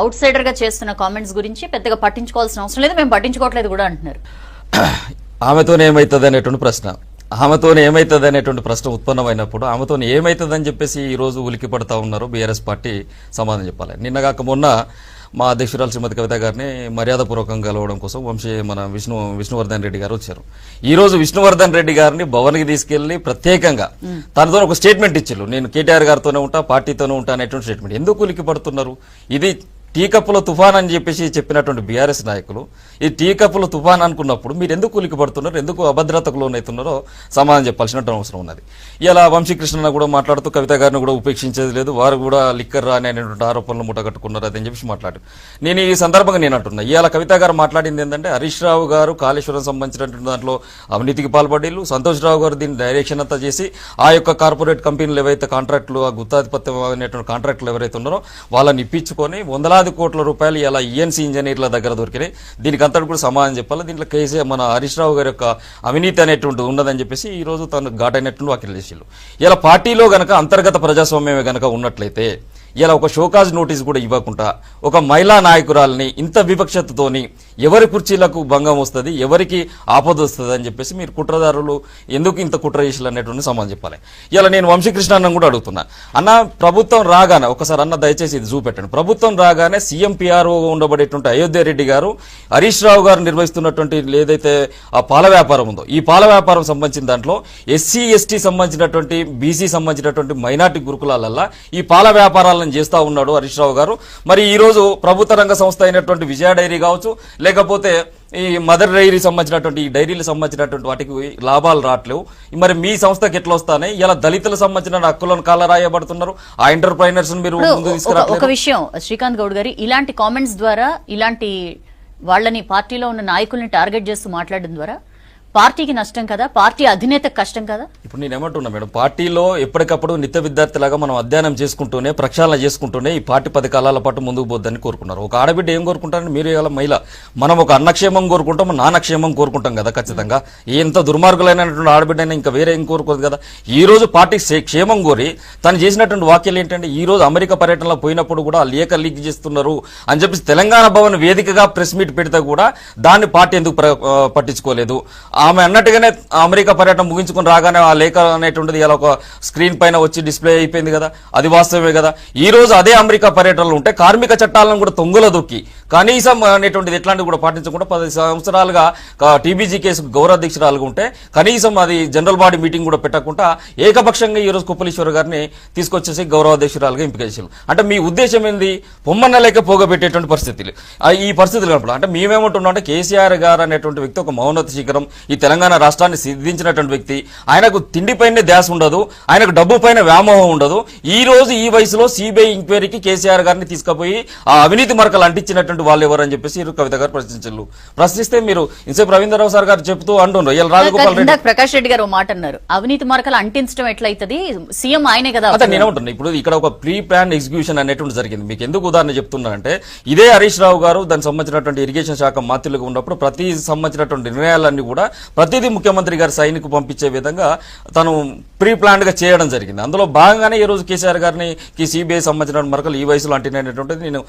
Out సైడర్గా చేస్తున్న comments గురించి పెద్దగా పట్టించుకోవాల్సిన అవసరం లేదు. మేము పట్టించుకోవట్లేదు కూడా అంటున్నారు. ఆమెతోనే ఏమవుతుంది అనేటువంటి ప్రశ్న. ఆమెతోనే ఏమవుతుంది అనేటువంటి ప్రశ్న ఉత్పన్నమైనప్పుడు ఆమెతో ఏమవుతుందని చెప్పేసి ఈ రోజు ఉలికి పడతా ఉన్నారు బీఆర్ఎస్ పార్టీ సమాధానం చెప్పాలి. నిన్నగాక మొన్న మా అధ్యక్షురాలు శ్రీమతి కవిత గారిని మర్యాదపూర్వకంగా కలవడం కోసం వంశీ మన విష్ణు విష్ణువర్ధన్ రెడ్డి గారు వచ్చారు. ఈ రోజు విష్ణువర్ధన్ రెడ్డి గారిని భవన్కి తీసుకెళ్ళి ప్రత్యేకంగా తనతో ఒక స్టేట్మెంట్ ఇచ్చారు నేను కేటీఆర్ గారితోనే ఉంటా పార్టీతోనే ఉంటా అనేటువంటి స్టేట్మెంట్ ఎందుకు ఉలికి పడుతున్నారు? ఇది టీ కప్పుల తుఫాన్ అని చెప్పేసి చెప్పినటువంటి బీఆర్ఎస్ నాయకులు ఈ టీ కప్పుల తుఫాన్ అనుకున్నప్పుడు మీరు ఎందుకు ఉలికి పడుతున్నారు ఎందుకు అభద్రతకు లోనవుతున్నారో సమాధానం చెప్పాల్సిన అవసరం ఉన్నది. ఇలా వంశీకృష్ణ కూడా మాట్లాడుతూ కవిత గారిని కూడా ఉపేక్షించేది లేదు వారు కూడా లిక్కర్ రాని అనేటువంటి ఆరోపణలు ముట్టగట్టుకున్నారు అని చెప్పేసి మాట్లాడు నేను ఈ సందర్భంగా నేను అంటున్నా ఇవాళ కవిత గారు మాట్లాడింది ఏంటంటే హరీష్ రావు గారు కాళేశ్వరం సంబంధించినటువంటి దాంట్లో అవినీతికి పాల్పడేళ్ళు సంతోష్ రావు గారు దీన్ని డైరెక్షన్ అంతా చేసి ఆ యొక్క కార్పొరేట్ కంపెనీలు ఏవైతే కాంట్రాక్టులు ఆ గుత్తాధిపత్యం అనేటువంటి కాంట్రాక్టులు ఎవరైతే ఉన్నారో వాళ్ళని ఇప్పించుకొని వందలాది కోట్ల రూపాయలు ఇలా ఈఎన్సీ ఇంజనీర్ల దగ్గర దొరికినాయి. దీనికి అంతటి కూడా సమాధానం చెప్పాలి. దీంట్లో కేసీఆర్ మన హరీష్ రావు గారి యొక్క అవినీతి అనేటువంటి ఉన్నదని చెప్పేసి ఈ రోజు తను ఘాటైనటువంటి వ్యాఖ్యలు చేసిళ్ళు ఇలా పార్టీలో గనక అంతర్గత ప్రజాస్వామ్యమే గనక ఉన్నట్లయితే ఇలా ఒక షోకాజ్ నోటీస్ కూడా ఇవ్వకుండా ఒక మహిళా నాయకురాలని ఇంత వివక్షతతోని ఎవరి కుర్చీలకు భంగం వస్తుంది ఎవరికి ఆపద వస్తుంది అని చెప్పేసి మీరు కుట్రదారులు ఎందుకు ఇంత కుట్ర చేసారు అనేటువంటి సమాధానం చెప్పాలి. ఇలా నేను వంశీకృష్ణ అన్న కూడా అడుగుతున్నా. అన్న ప్రభుత్వం రాగానే ఒకసారి అన్న దయచేసి ఇది చూపెట్టండి. ప్రభుత్వం రాగానే సీఎం పిఆర్ఓగా ఉండబడేటువంటి అయోధ్య రెడ్డి గారు హరీష్ రావు గారు నిర్వహిస్తున్నటువంటి ఏదైతే ఆ పాల వ్యాపారం ఉందో ఈ పాల వ్యాపారం సంబంధించిన దాంట్లో ఎస్సీ ఎస్టీ సంబంధించినటువంటి బీసీ సంబంధించినటువంటి మైనార్టీ గురుకులాలల్లా ఈ పాల వ్యాపారాలను చేస్తా ఉన్నాడు హరీష్ రావు గారు. మరి ఈ రోజు ప్రభుత్వ రంగ సంస్థ అయినటువంటి విజయ డైరీ కావచ్చు లేకపోతే ఈ మదర్ డైరీ సంబంధించినటువంటి ఈ డైరీలకు సంబంధించినటువంటి వాటికి లాభాలు రావట్లేవు. మరి మీ సంస్థకి ఎట్లా వస్తానే? ఇలా దళితులకు సంబంధించిన హక్కులను కాలరాయబడుతున్నారు. ఆ ఎంటర్ప్రైనర్స్ మీరు ఒక విషయం శ్రీకాంత్ గౌడ్ గారి ఇలాంటి కామెంట్స్ ద్వారా ఇలాంటి వాళ్ళని పార్టీలో ఉన్న నాయకుల్ని టార్గెట్ చేస్తూ మాట్లాడడం ద్వారా పార్టీకి నష్టం కదా? పార్టీ అధినేత కష్టం కదా? ఇప్పుడు నేను ఏమంటున్నా మేడం పార్టీలో ఎప్పటికప్పుడు నిత్య విద్యార్థిలాగా మనం అధ్యయనం చేసుకుంటూనే ప్రక్షాళన చేసుకుంటూనే ఈ పార్టీ పది కాలాల పాటు ముందుకు పోద్దని కోరుకున్నారు. ఒక ఆడబిడ్డ ఏం కోరుకుంటారని మీరు ఇలా మహిళ మనం ఒక అన్నక్షేమం కోరుకుంటాం నాన్నక్షేమం కోరుకుంటాం కదా ఖచ్చితంగా. ఎంత దుర్మార్గులైనటువంటి ఆడబిడ్డ ఇంకా వేరే ఏం కోరుకోదు కదా? ఈ రోజు పార్టీ క్షేమం కోరి తను చేసినటువంటి వాక్యాలు ఏంటంటే ఈ రోజు అమెరికా పర్యటనలో పోయినప్పుడు కూడా లేఖ లీక్ చేస్తున్నారు అని చెప్పేసి తెలంగాణ భవన్ వేదికగా ప్రెస్ మీట్ పెడితే కూడా దాన్ని పార్టీ ఎందుకు పట్టించుకోలేదు ఆ, పట్టించుకోలేదు? ఆమె అన్నట్టుగానే అమెరికా పర్యటన ముగించుకుని రాగానే ఆ లేఖ అనేటువంటిది ఇలా ఒక స్క్రీన్ పైన వచ్చి డిస్ప్లే అయిపోయింది కదా. అది వాస్తవమే కదా. ఈ రోజు అదే అమెరికా పర్యటనలో ఉంటే కార్మిక చట్టాలను కూడా తొంగుల దొక్కి కనీసం అనేటువంటిది ఎట్లాంటివి కూడా పాటించకుండా పది సంవత్సరాలుగా టీబీజీ కేసు గౌరవాధ్యక్షురాలుగా ఉంటే కనీసం అది జనరల్ బాడీ మీటింగ్ కూడా పెట్టకుండా ఏకపక్షంగా ఈరోజు కుప్పలేశ్వర గారిని తీసుకొచ్చేసి గౌరవాధ్యక్షురాలుగా ఎంపిక చేసాం అంటే మీ ఉద్దేశం ఏంది? పొమ్మన్న లేక పోగబెట్టేటువంటి పరిస్థితులు. ఈ పరిస్థితులు కనపడ అంటే మేమేమంటున్నాం అంటే కేసీఆర్ గారు అనేటువంటి వ్యక్తి ఒక మౌనత శిఖరం ఈ తెలంగాణ రాష్ట్రాన్ని సిద్ధించినటువంటి వ్యక్తి. ఆయనకు తిండిపైనే ధ్యాస ఉండదు. ఆయనకు డబ్బు పైన వ్యామోహం ఉండదు. ఈ రోజు ఈ వయసులో సిబిఐ ఇంక్వైరీకి కేసీఆర్ గారిని తీసుకుపోయి ఆ అవినీతి మరకలు అంటించినటువంటి వాళ్ళు ఎవరు అని చెప్పేసి ఈరోజు కవిత గారు ప్రశ్నించారు ప్రశ్నిస్తే మీరు ఇంసేపు రవీంద్రరావు సార్ గారు చెప్తూ అంటున్నారు ఇలా రాజగోపాల్ రెడ్డి. ప్రకాష్ రెడ్డి గారు మాట అన్నారు. అవినీతి మార్కలు అంటించడం ఎట్లయితది? సీఎం ఆయనే కదా అదే నేను ఉంటున్నా ఇప్పుడు ఇక్కడ ఒక ప్రీ ప్లాన్ ఎగ్జిక్యూషన్ అనేటువంటి జరిగింది. మీకు ఎందుకు ఉదాహరణ చెప్తున్నానంటే ఇదే హరీష్ రావు గారు దానికి సంబంధించినటువంటి ఇరిగేషన్ శాఖ మంత్రులుగా ఉన్నప్పుడు ప్రతి సంబంధించినటువంటి నిర్ణయాలన్నీ కూడా ప్రతిదీ ముఖ్యమంత్రి గారి సైన్కు పంపించే విధంగా తను ప్రీ ప్లాన్డ్గా చేయడం జరిగింది. అందులో భాగంగానే ఈ రోజు కేసీఆర్ గారిని సిబిఐ సంబంధించిన మరకలు ఈ వయసులో అంటినటువంటిది నేను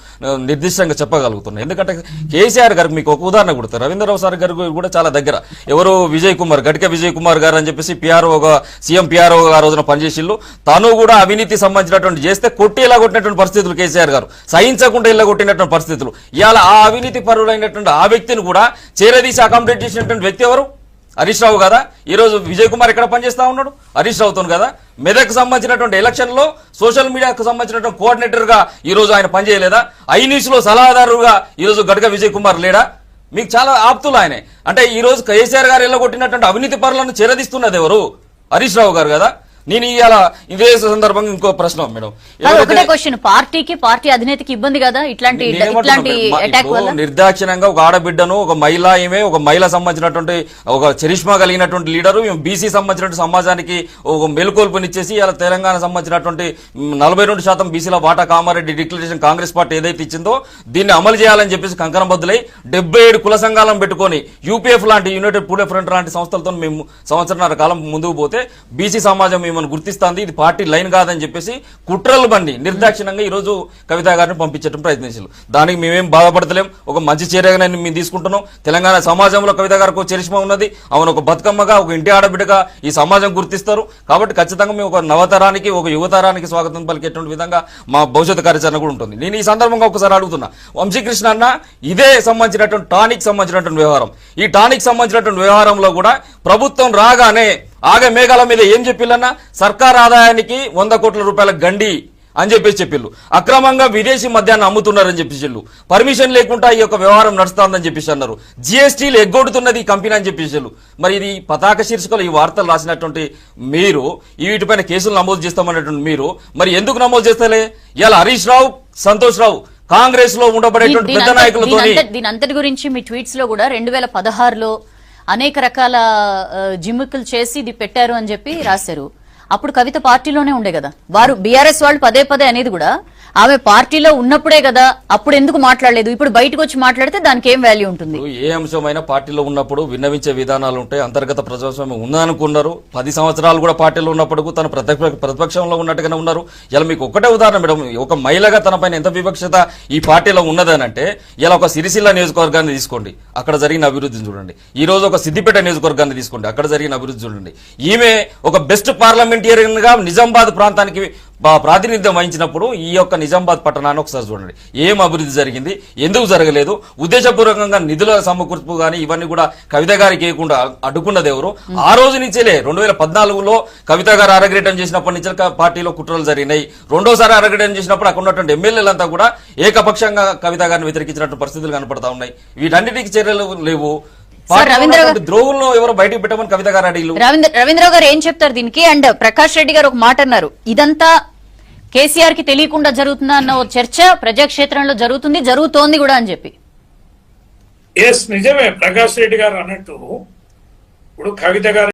నిర్దిష్టంగా జరుగుతున్నాయి. ఎందుకంటే కేసీఆర్ గారికి మీకు ఒక ఉదాహరణ కొడతారు రవీంద్రరావు సార్ గారికి కూడా చాలా దగ్గర. ఎవరు విజయ్ కుమార్ గడిక విజయ్ కుమార్ గారు అని చెప్పేసి పిఆర్ఓగా సీఎం పిఆర్ఓ ఆ రోజున పనిచేసిళ్ళు. తను కూడా అవినీతి సంబంధించినటువంటి చేస్తే కొట్టి ఇలా కొట్టినటువంటి పరిస్థితులు కేసీఆర్ గారు. సహించకుండా ఇలా కొట్టినటువంటి పరిస్థితులు. ఇవాళ ఆ అవినీతి పరులైనటువంటి ఆ వ్యక్తిని కూడా చేరదీసి అకామిడేట్ చేసినటువంటి వ్యక్తి ఎవరు? హరీష్ రావు కదా? ఈరోజు విజయ్ కుమార్ ఎక్కడ పనిచేస్తా ఉన్నాడు? హరీష్ రావుతో కదా? మెదక్ సంబంధించినటువంటి ఎలక్షన్లో సోషల్ మీడియాకు సంబంధించినటువంటి కోఆర్డినేటర్గా ఈరోజు ఆయన పనిచేయలేదా? ఐ లో సలహాదారుగా ఈరోజు గడ్గ విజయ్ కుమార్ లేడా? మీకు చాలా ఆప్తులు ఆయనే. అంటే ఈరోజు కేసీఆర్ గారు ఎల్లగొట్టినటువంటి అవినీతి పరులను చేరదీస్తున్నది ఎవరు? హరీష్ రావు గారు కదా? నేను ఇవాళ ఇదే సందర్భంగా ఇంకో ప్రశ్న మేడం. ఒకటే క్వశ్చన్ పార్టీకి పార్టీ అధినేతకి ఇబ్బంది కదా? ఇట్లాంటి నిర్దాక్షిణ్యంగా ఒక ఆడబిడ్డను ఒక మహిళ ఈమె ఒక మహిళ సంబంధించినటువంటి ఒక చరిష్మా కలిగినటువంటి లీడరు బీసీ సంబంధించినటువంటి సమాజానికి ఒక మెలుకొల్పునిచ్చేసి ఇలా తెలంగాణ సంబంధించినటువంటి నలభై రెండు శాతం బీసీల వాటా కామారెడ్డి డిక్లరేషన్ కాంగ్రెస్ పార్టీ ఏదైతే ఇచ్చిందో దీన్ని అమలు చేయాలని చెప్పేసి కంకణబద్దులై డెబ్బై ఏడు కుల సంఘాలను పెట్టుకొని యూపీఎఫ్ లాంటి యునైటెడ్ పూలే ఫ్రంట్ లాంటి సంస్థలతో మేము సంవత్సరాల కాలం ముందుకు పోతే బీసీ సమాజం మేము మిమ్మల్ని గుర్తిస్తాంది? ఇది పార్టీ లైన్ కాదని చెప్పేసి కుట్రలు బండి నిర్దాక్షిణంగా ఈ రోజు కవిత గారిని పంపించడం ప్రయత్నించారు. దానికి మేమేం బాధపడతలేం. ఒక మంచి చర్యగా మేము తీసుకుంటున్నాం. తెలంగాణ సమాజంలో కవిత గారికి ఒక ఉన్నది. ఆమెను ఒక బతుకమ్మగా ఒక ఇంటి ఆడబిడ్డగా ఈ సమాజం గుర్తిస్తారు. కాబట్టి ఖచ్చితంగా మేము ఒక నవతరానికి ఒక యువతరానికి స్వాగతం పలికేటువంటి విధంగా మా భవిష్యత్ కార్యాచరణ కూడా ఉంటుంది. నేను ఈ సందర్భంగా ఒకసారి అడుగుతున్నా. వంశీకృష్ణ అన్న ఇదే సంబంధించినటువంటి టానిక్ సంబంధించినటువంటి వ్యవహారం. ఈ టానిక్ సంబంధించినటువంటి వ్యవహారంలో కూడా ప్రభుత్వం రాగానే ఆగ మేఘాల మీద ఏం చెప్పిల్లన్నా? సర్కార్ ఆదాయానికి వంద కోట్ల రూపాయల గండి అని చెప్పేసి చెప్పిళ్ళు అక్రమంగా విదేశీ మద్యాన్ని అమ్ముతున్నారని చెప్పేసి పర్మిషన్ లేకుండా ఈ యొక్క వ్యవహారం నడుస్తోందని చెప్పేసి అన్నారు. జిఎస్టీలు ఎగ్గొడుతున్నది ఈ కంపెనీ అని చెప్పేసి మరి ఇది పతాక శీర్షికలు ఈ వార్తలు రాసినటువంటి మీరు వీటిపైన కేసులు నమోదు చేస్తామన్నటువంటి మీరు మరి ఎందుకు నమోదు చేస్తలే? ఇలా హరీష్ రావు సంతోష్ రావు కాంగ్రెస్లో ఉండబడేటువంటి పెద్ద అంత- దీని అంతటి గురించి మీ ట్వీట్స్లో కూడా రెండు వేల పదహారులో అనేక రకాల జిమ్మికులు చేసి ఇది పెట్టారు అని చెప్పి రాశారు. అప్పుడు కవిత పార్టీలోనే ఉండే కదా. వారు బీఆర్ఎస్ వాళ్ళు పదే పదే అనేది కూడా ఆమె పార్టీలో ఉన్నప్పుడే కదా అప్పుడు ఎందుకు మాట్లాడలేదు? ఇప్పుడు బయటకు వచ్చి మాట్లాడితే దానికి ఏం వాల్యూ ఉంటుంది? ఏ అంశమైనా పార్టీలో ఉన్నప్పుడు విన్నవించే విధానాలు ఉంటాయి. అంతర్గత ప్రజాస్వామ్యం ఉందనుకున్నారు. పది సంవత్సరాలు కూడా పార్టీలో ఉన్నప్పుడు తన ప్రతిపక్షంలో ఉన్నట్టుగానే ఉన్నారు. ఇలా మీకు ఒకటే ఉదాహరణ మేడం. ఒక మహిళగా తన పైన ఎంత వివక్షత ఈ పార్టీలో ఉన్నదనంటే ఇలా ఒక సిరిసిల్ల నియోజకవర్గాన్ని తీసుకోండి. అక్కడ జరిగిన అభివృద్ధిని చూడండి. ఈ రోజు ఒక సిద్దిపేట నియోజకవర్గాన్ని తీసుకోండి. అక్కడ జరిగిన అభివృద్ధి చూడండి. ఈమె ఒక బెస్ట్ పార్లమెంటేరియన్గా నిజామాబాద్ ప్రాంతానికి ప్రాతినిధ్యం వహించినప్పుడు ఈ యొక్క నిజామాబాద్ పట్టణాన్ని ఒకసారి చూడండి. ఏం అభివృద్ధి జరిగింది? ఎందుకు జరగలేదు? ఉద్దేశపూర్వకంగా నిధుల సమకూర్పు కానీ ఇవన్నీ కూడా కవిత గారికి ఇవ్వకుండా అడ్డుకున్నది ఎవరు? ఆ రోజు నుంచేలే రెండు వేల పద్నాలుగులో కవిత గారు అరగ్రేటం చేసినప్పటి నుంచి పార్టీలో కుట్రలు జరిగినాయి. రెండోసారి అరగ్రేటం చేసినప్పుడు అక్కడ ఉన్నటువంటి ఎమ్మెల్యేలంతా కూడా ఏకపక్షంగా కవిత గారిని వ్యతిరేకించినట్టు పరిస్థితులు కనపడతా ఉన్నాయి. వీటన్నిటికీ చర్యలు లేవు. గారు- ఉన్నటువంటి ద్రోహులను ఎవరు బయటికి పెట్టమని కవిత గారు అడిగిలు రవీంద్ర రవీంద్రరావు గారు ఏం చెప్తారు దీనికి? అండ్ ప్రకాష్ రెడ్డి గారు ఒక మాట అన్నారు. ఇదంతా కేసీఆర్కి తెలియకుండా జరుగుతుందా అన్న చర్చ ప్రజాక్షేత్రంలో జరుగుతుంది జరుగుతోంది కూడా అని చెప్పి. ఎస్ నిజమే. ప్రకాష్ రెడ్డి గారు అన్నట్టు ఇప్పుడు కవిత గారు